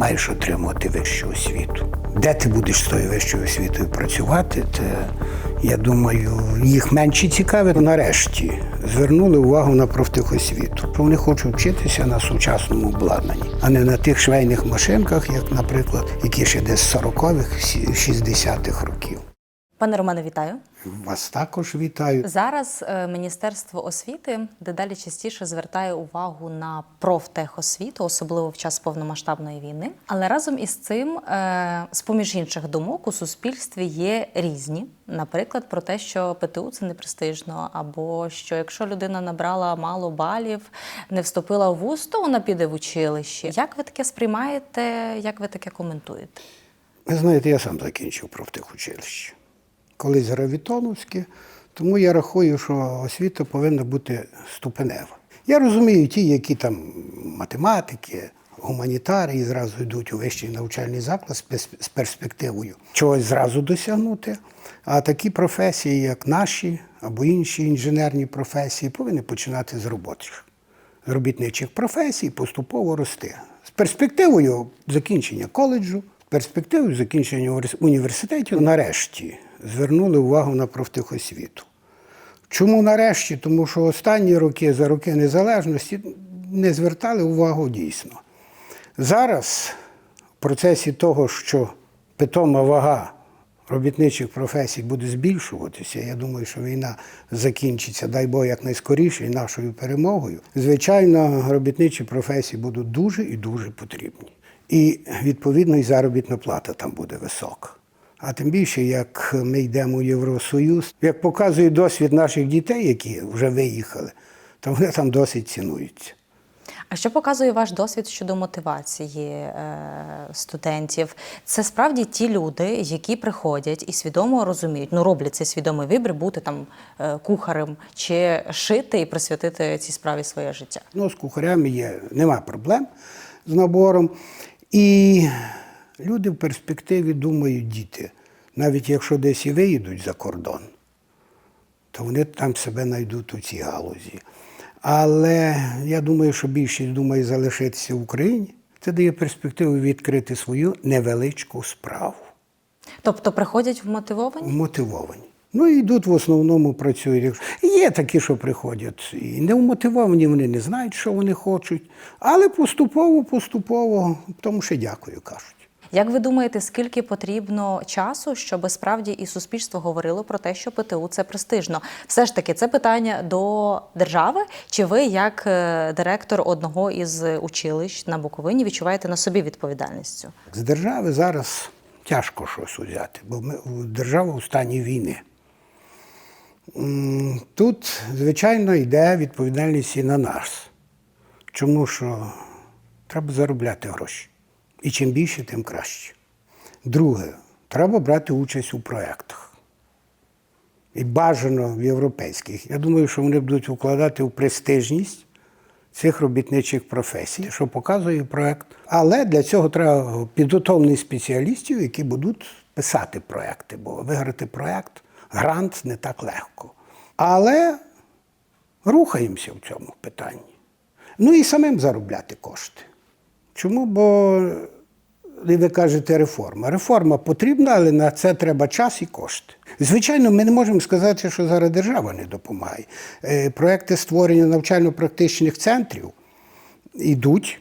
маєш отримувати вищу освіту. Де ти будеш з тою вищою освітою працювати, це, я думаю, їх менше цікавить. Нарешті звернули увагу на профтехосвіту. Вони хочуть вчитися на сучасному обладнанні, а не на тих швейних машинках, як, наприклад, які ще десь з 40-х, 60-х років. Пане Романе, вітаю. Вас також вітаю. Зараз е, Міністерство освіти дедалі частіше звертає увагу на профтехосвіту, особливо в час повномасштабної війни. Але разом із цим, е, з поміж інших думок, у суспільстві є різні. Наприклад, про те, що ПТУ це не престижно, або що якщо людина набрала мало балів, не вступила в вуз, то вона піде в училище. Як ви таке сприймаєте? Як ви таке коментуєте? Ви знаєте, я сам закінчив профтехучилище. Колись гравітоновське, тому я рахую, що освіта повинна бути ступенева. Я розумію ті, які там математики, гуманітари і зразу йдуть у вищий навчальний заклад з перспективою чогось зразу досягнути. А такі професії, як наші або інші інженерні професії, повинні починати з робочих з робітничих професій, поступово рости. З перспективою закінчення коледжу, з перспективою закінчення університетів, нарешті звернули увагу на профтехосвіту. Чому нарешті? Тому що останні роки, за роки незалежності, не звертали увагу дійсно. Зараз в процесі того, що питома вага робітничих професій буде збільшуватися, я думаю, що війна закінчиться, дай Бог, якнайскоріше і нашою перемогою. Звичайно, робітничі професії будуть дуже і дуже потрібні. І відповідно і заробітна плата там буде висока. А тим більше, як ми йдемо у Євросоюз, як показує досвід наших дітей, які вже виїхали, то вони там досить цінуються. А що показує ваш досвід щодо мотивації е, студентів? Це справді ті люди, які приходять і свідомо розуміють, ну роблять цей свідомий вибір бути там е, кухарем чи шити і присвятити цій справі своє життя. Ну, з кухарями є, нема проблем з набором. І люди в перспективі думають, діти, навіть якщо десь і виїдуть за кордон, то вони там себе знайдуть у цій галузі. Але я думаю, що більшість думає залишитися в Україні. Це дає перспективу відкрити свою невеличку справу. Тобто приходять вмотивовані? Мотивовані. Ну і йдуть в основному працюють. Є такі, що приходять і не вмотивовані, вони не знають, що вони хочуть. Але поступово, поступово, тому що дякую, кажуть. Як ви думаєте, скільки потрібно часу, щоб справді і суспільство говорило про те, що ПТУ це престижно? Все ж таки, це питання до держави, чи ви, як е, директор одного із училищ на Буковині, відчуваєте на собі відповідальність? З держави зараз тяжко щось взяти, бо ми держава у стані війни. Тут, звичайно, йде відповідальність і на нас. Чому що треба заробляти гроші. І чим більше, тим краще. Друге, треба брати участь у проєктах. І бажано в європейських. Я думаю, що вони будуть вкладати в престижність цих робітничих професій, що показує проєкт. Але для цього треба підготовлених спеціалістів, які будуть писати проєкти, бо виграти проєкт, грант не так легко. Але рухаємося в цьому питанні. Ну і самим заробляти кошти. Чому? Бо ви кажете реформа. Реформа потрібна, але на це треба час і кошти. Звичайно, ми не можемо сказати, що зараз держава не допомагає. Е, Проекти створення навчально-практичних центрів йдуть.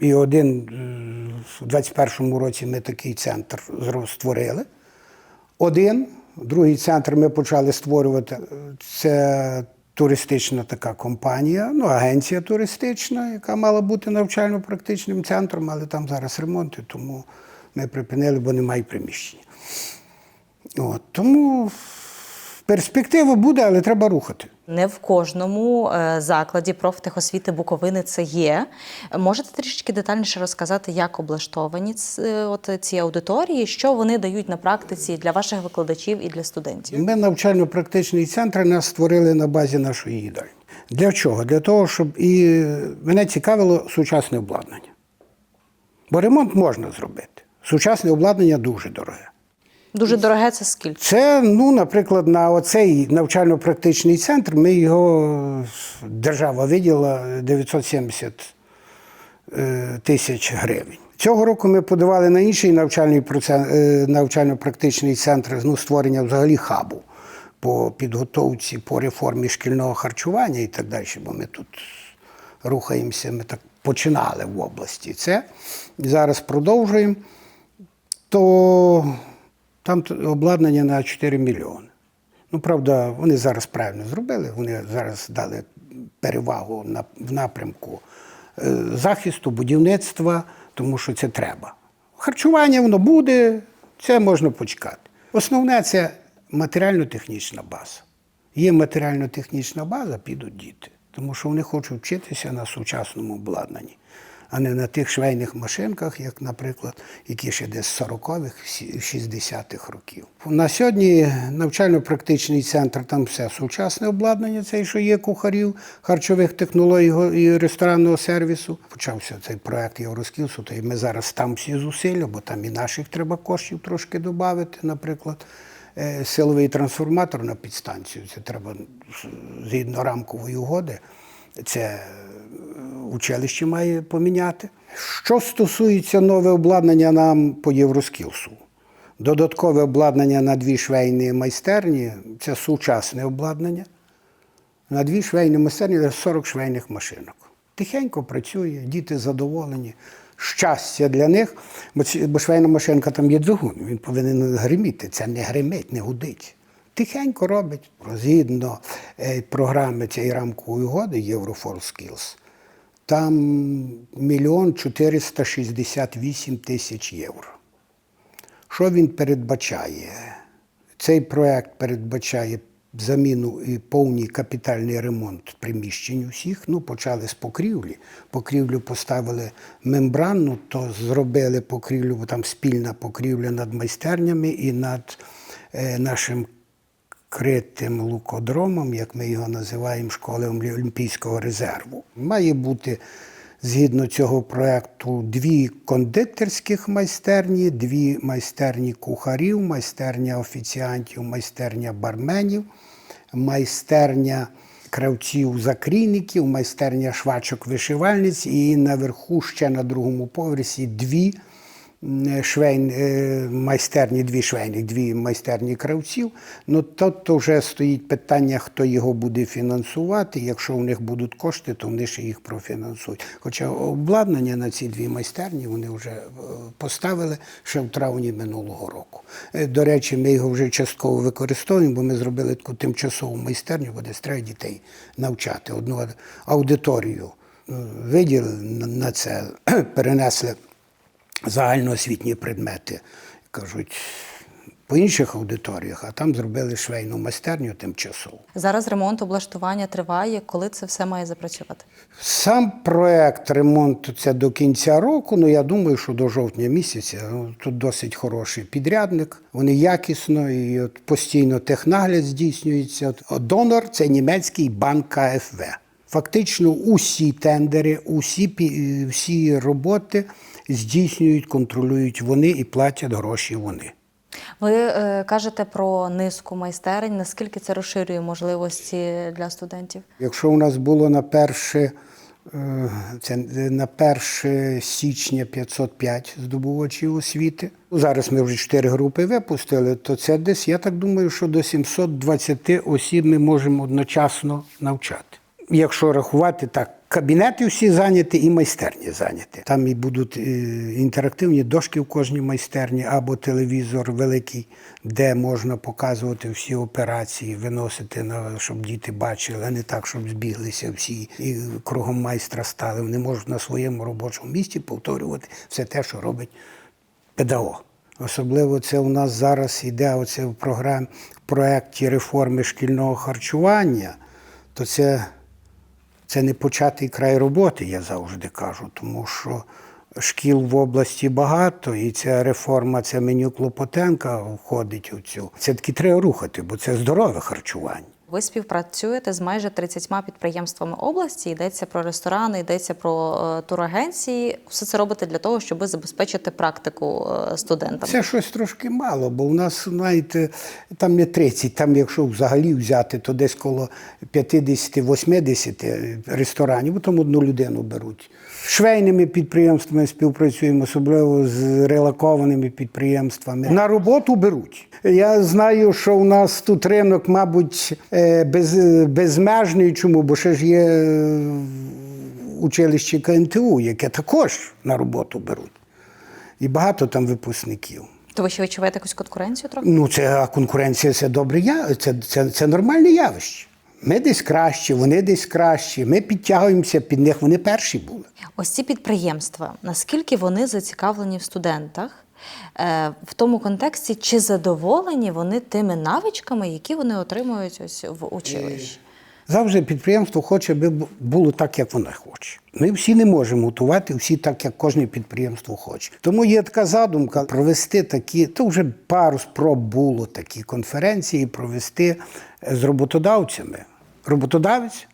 І один е, в 21-му році ми такий центр створили. Один, другий центр ми почали створювати. Це туристична така компанія, ну, агенція туристична, яка мала бути навчально-практичним центром, але там зараз ремонти, тому ми припинили, бо немає приміщення. От, тому перспектива буде, але треба рухати. Не в кожному е, закладі профтехосвіти Буковини це є. Можете трішечки детальніше розказати, як облаштовані от ці аудиторії, що вони дають на практиці для ваших викладачів і для студентів? Ми навчально-практичний центр нас створили на базі нашої їдальні. Для чого? Для того, щоб і мене цікавило сучасне обладнання. Бо ремонт можна зробити. Сучасне обладнання дуже дороге. Дуже дороге це скільки? Це, ну, наприклад, на оцей навчально-практичний центр ми його держава виділа 970 е, тисяч гривень. Цього року ми подавали на інший е, навчально-практичний центр ну, створення взагалі хабу по підготовці, по реформі шкільного харчування і так далі, бо ми тут рухаємося, ми так починали в області. Це зараз продовжуємо, то там обладнання на 4 мільйони. Ну, правда, вони зараз правильно зробили. Вони зараз дали перевагу на, в напрямку е, захисту, будівництва, тому що це треба. Харчування воно буде, це можна почекати. Основне це матеріально-технічна база. Є матеріально-технічна база, підуть діти, тому що вони хочуть вчитися на сучасному обладнанні, а не на тих швейних машинках, як, наприклад, які ще десь з 40-х, 60-х років. На сьогодні навчально-практичний центр, там все сучасне обладнання, це що є кухарів, харчових технологій і ресторанного сервісу. Почався цей проект Євроскілсу, то і ми зараз там всі зусилля, бо там і наших треба коштів трошки додати, наприклад. Е, Силовий трансформатор на підстанцію. Це треба згідно рамкової угоди. Це училище має поміняти. Що стосується нове обладнання нам по Євроскілсу, додаткове обладнання на дві швейні майстерні це сучасне обладнання. На дві швейні майстерні 40 швейних машинок. Тихенько працює, діти задоволені. Щастя для них, бо, швейна машинка там є двигун, він повинен гриміти. Це не гримить, не гудить. Тихенько робить. Згідно е, програми цієї рамкової угоди Єврофорскілс, там мільйон 468 тисяч євро. Що він передбачає? Цей проект передбачає заміну і повний капітальний ремонт приміщень усіх. Ну, почали з покрівлі. Покрівлю поставили мембранну, то зробили покрівлю, бо там спільна покрівля над майстернями і над е, нашим критим лукодромом, як ми його називаємо, школи Олімпійського резерву. Має бути згідно цього проекту дві кондитерських майстерні, дві майстерні кухарів, майстерня офіціантів, майстерня барменів, майстерня кравців закрійників, майстерня швачок вишивальниць і наверху ще на другому поверсі дві швейн, е, майстерні, дві швейних, дві майстерні кравців. Ну тут то вже стоїть питання, хто його буде фінансувати. Якщо у них будуть кошти, то вони ще їх профінансують. Хоча обладнання на ці дві майстерні вони вже е, поставили ще в травні минулого року. Е, До речі, ми його вже частково використовуємо, бо ми зробили таку тимчасову майстерню, десь треба дітей навчати. Одну аудиторію е, виділили на це, перенесли загальноосвітні предмети, кажуть, по інших аудиторіях, а там зробили швейну майстерню тимчасово. Зараз ремонт облаштування триває. Коли це все має запрацювати? Сам проект ремонту це до кінця року. Ну я думаю, що до жовтня місяця Ну, тут досить хороший підрядник. Вони якісно і от постійно технагляд здійснюється. От, Донор це німецький банк КФВ. Фактично, усі тендери, усі, всі роботи здійснюють, контролюють вони і платять гроші вони. Ви е, кажете про низку майстерень. Наскільки це розширює можливості для студентів? Якщо у нас було на перше, е, це на 1 січня 505 здобувачів освіти. Зараз ми вже 4 групи випустили, то це десь, я так думаю, що до 720 осіб ми можемо одночасно навчати. Якщо рахувати так, кабінети всі зайняті і майстерні зайняті. Там і будуть е, інтерактивні дошки в кожній майстерні або телевізор великий, де можна показувати всі операції, виносити на щоб діти бачили, а не так, щоб збіглися всі і кругом майстра стали. Вони можуть на своєму робочому місці повторювати все те, що робить педагог. Особливо це у нас зараз йде оце в програмі в проєкті реформи шкільного харчування, то це, це не початий край роботи, я завжди кажу, тому що шкіл в області багато, і ця реформа, це меню Клопотенка входить у цю. Це таки треба рухати, бо це здорове харчування. Ви співпрацюєте з майже 30 підприємствами області. Йдеться про ресторани, йдеться про е, турагенції. Все це робите для того, щоб забезпечити практику е, студентам. Це щось трошки мало, бо у нас, знаєте, там не 30, там якщо взагалі взяти, то десь коло 50-80 ресторанів, бо там одну людину беруть. Швейними підприємствами співпрацюємо, особливо з релакованими підприємствами. На роботу беруть. Я знаю, що у нас тут ринок, мабуть, е, без, безмежний. Чому? Бо ще ж є е, училище КНТУ, яке також на роботу беруть. І багато там випускників. То ви ще відчуваєте якусь конкуренцію трохи? Ну, це а конкуренція це добре я, це, це, це нормальне явище. Ми десь кращі, вони десь кращі. Ми підтягуємося під них, вони перші були. Ось ці підприємства, наскільки вони зацікавлені в студентах? е, В тому контексті, чи задоволені вони тими навичками, які вони отримують ось в училищі? Завжди підприємство хоче, аби було так, як воно хоче. Ми всі не можемо готувати всі так, як кожне підприємство хоче. Тому є така задумка провести такі, то вже пару спроб було такі конференції, провести е, з роботодавцями. Роботодавець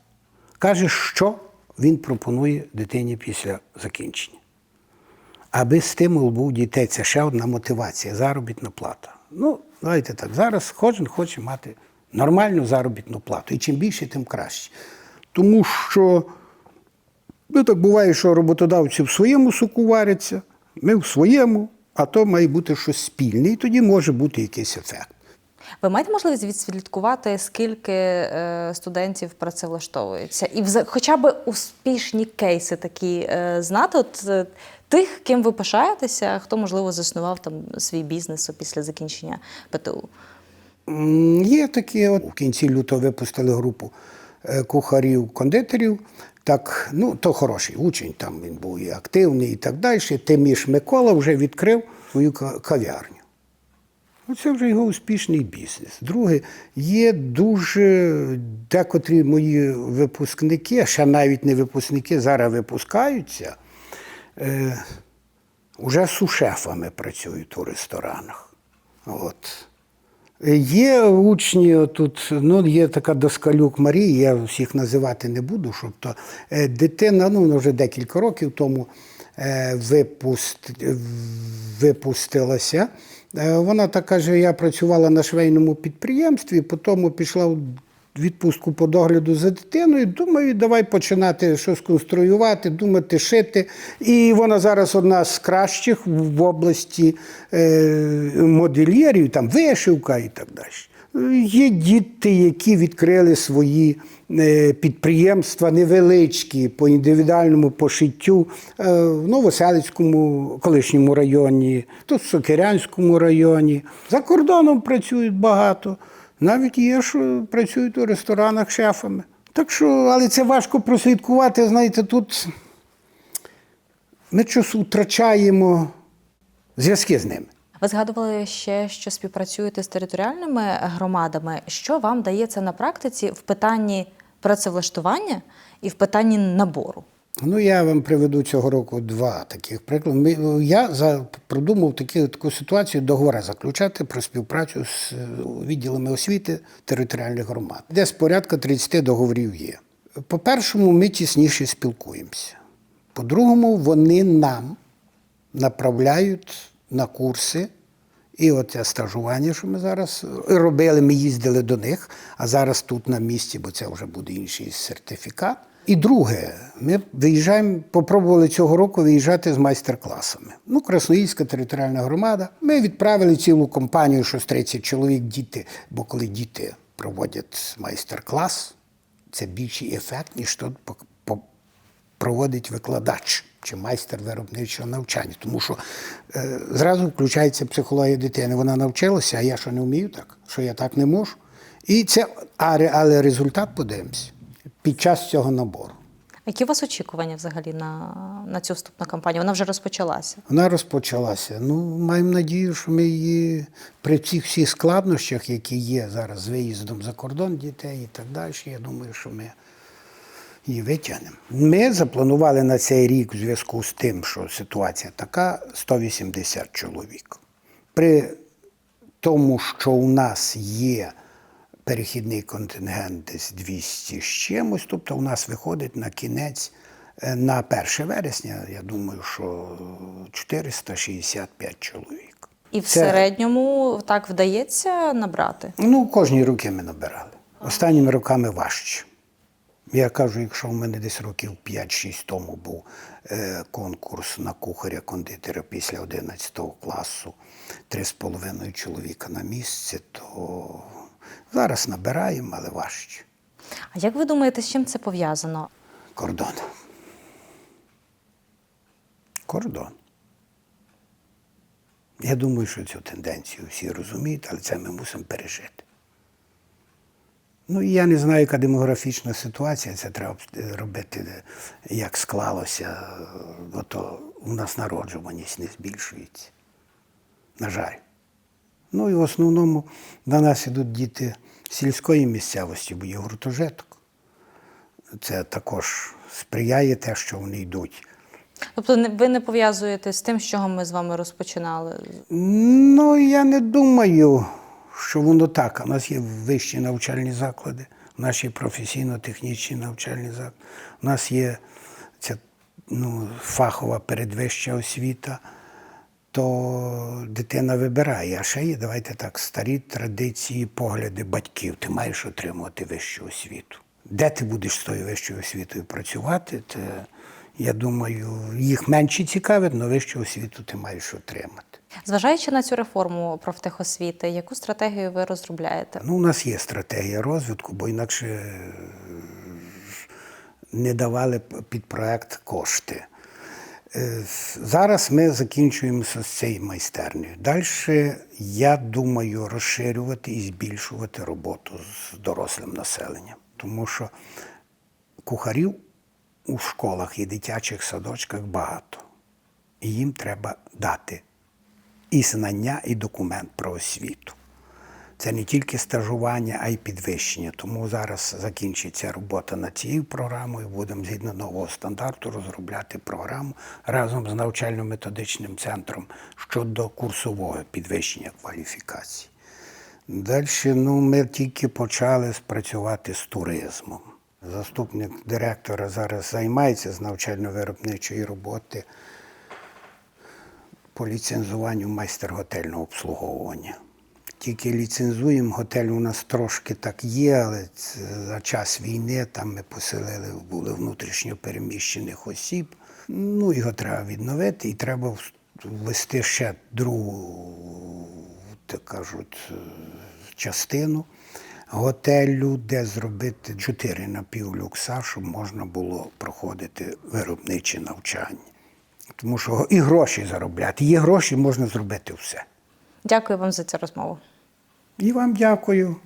каже, що він пропонує дитині після закінчення. Аби стимул був дітей, це ще одна мотивація, заробітна плата. Ну, давайте так, зараз кожен хоче мати нормальну заробітну плату. І чим більше, тим краще. Тому що ну, так буває, що роботодавці в своєму соку варяться, ми в своєму, а то має бути щось спільне, і тоді може бути якийсь ефект. Ви маєте можливість відслідкувати, скільки е, студентів працевлаштовується? І хоча б успішні кейси такі е, знати, от е, тих, ким ви пишаєтеся, хто, можливо, заснував там свій бізнес після закінчення ПТУ? Є такі, от в кінці лютого випустили групу е, кухарів-кондитерів. Так, ну, то хороший учень, там він був і активний, і так далі. Тиміш Микола вже відкрив свою кав'ярню. Ну, Це вже його успішний бізнес. Друге, є дуже декотрі мої випускники, ще навіть не випускники, зараз випускаються, е, вже сушефами працюють у ресторанах. От. Є учні тут, ну є така доскалюк Марії, я всіх називати не буду, щоб то е, дитина, ну вже декілька років тому е, випуст, випустилася. Е, Вона так каже: я працювала на швейному підприємстві, потім пішла відпустку по догляду за дитиною. Думаю, давай починати щось конструювати, думати, шити. І вона зараз одна з кращих в області е, модельєрів, там вишивка і так далі. Є діти, які відкрили свої е, підприємства невеличкі по індивідуальному пошиттю е, в Новоселицькому колишньому районі, тут в Сокирянському районі. За кордоном працюють багато. Навіть є, що працюють у ресторанах шефами. Так що, але це важко прослідкувати. Знаєте, тут ми щось втрачаємо зв'язки з ними. Ви згадували ще, що співпрацюєте з територіальними громадами. Що вам дається на практиці в питанні працевлаштування і в питанні набору? Ну, я вам приведу цього року два таких приклади. Я за, продумав такі, таку ситуацію договори заключати про співпрацю з е, відділами освіти територіальних громад. Десь порядка 30 договорів є. По-першому, ми тісніше спілкуємося. По-другому, вони нам направляють на курси. І оце стажування, що ми зараз робили, ми їздили до них, а зараз тут на місці, бо це вже буде інший сертифікат. І друге, ми виїжджаємо, попробували цього року виїжджати з майстер-класами. Ну, Красноїльська територіальна громада. Ми відправили цілу компанію, що з 30 чоловік діти, бо коли діти проводять майстер-клас, це більший ефект, ніж по- проводить викладач чи майстер виробничого навчання. Тому що е, зразу включається психологія дитини. Вона навчилася, а я що не вмію так, що я так не можу. І це, але результат подивимося під час цього набору. Які у вас очікування взагалі на, на цю вступну кампанію? Вона вже розпочалася. Вона розпочалася. Ну, маємо надію, що ми її при цих всіх складнощах, які є зараз з виїздом за кордон дітей і так далі, я думаю, що ми її витягнемо. Ми запланували на цей рік в зв'язку з тим, що ситуація така 180 чоловік. При тому, що у нас є перехідний контингент десь 200 з чимось. Тобто у нас виходить на кінець е, на 1 вересня, я думаю, що 465 чоловік. І в Це- середньому так вдається набрати. Ну, кожні роки ми набирали. Останніми роками важче. Я кажу, якщо в мене десь років 5-6 тому був е, конкурс на кухаря-кондитера після 11 класу, 3,5 чоловіка на місце, то зараз набираємо, але важче. А як ви думаєте, з чим це пов'язано? Кордон. Кордон. Я думаю, що цю тенденцію всі розуміють, але це ми мусимо пережити. Ну, і я не знаю, яка демографічна ситуація, це треба е, робити, е, як склалося, е, бо то у нас народжуваність не збільшується. На жаль. Ну і в основному до нас ідуть діти сільської місцевості, бо є гуртожиток. Це також сприяє те, що вони йдуть. Тобто ви не пов'язуєте з тим, з чого ми з вами розпочинали? Ну, я не думаю, що воно так. У нас є вищі навчальні заклади, у нас є професійно-технічні навчальні заклади, у нас є ця ну, фахова передвища освіта, то дитина вибирає. А ще є, давайте так, старі традиції, погляди батьків. Ти маєш отримувати вищу освіту. Де ти будеш з тою вищою освітою працювати, це, я думаю, їх менше цікавить, але вищу освіту ти маєш отримати. Зважаючи на цю реформу профтехосвіти, яку стратегію ви розробляєте? Ну, у нас є стратегія розвитку, бо інакше не давали під проект кошти. Е, Зараз ми закінчуємося з цією майстернею. Далі, я думаю, розширювати і збільшувати роботу з дорослим населенням. Тому що кухарів у школах і дитячих садочках багато. І їм треба дати і знання, і документ про освіту. Це не тільки стажування, а й підвищення. Тому зараз закінчиться робота над цією програмою. Будемо згідно нового стандарту розробляти програму разом з навчально-методичним центром щодо курсового підвищення кваліфікації. Далі ну, ми тільки почали спрацювати з туризмом. Заступник директора зараз займається з навчально-виробничої роботи по ліцензуванню майстер готельного обслуговування. Тільки ліцензуємо готель у нас трошки так є, але за час війни там ми поселили, були внутрішньо переміщених осіб. Ну, його треба відновити, і треба ввести ще другу, так кажуть, е, частину готелю, де зробити чотири напівлюкса, щоб можна було проходити виробниче навчання. Тому що і гроші заробляти. Є гроші, можна зробити все. Дякую вам за цю розмову. І вам дякую.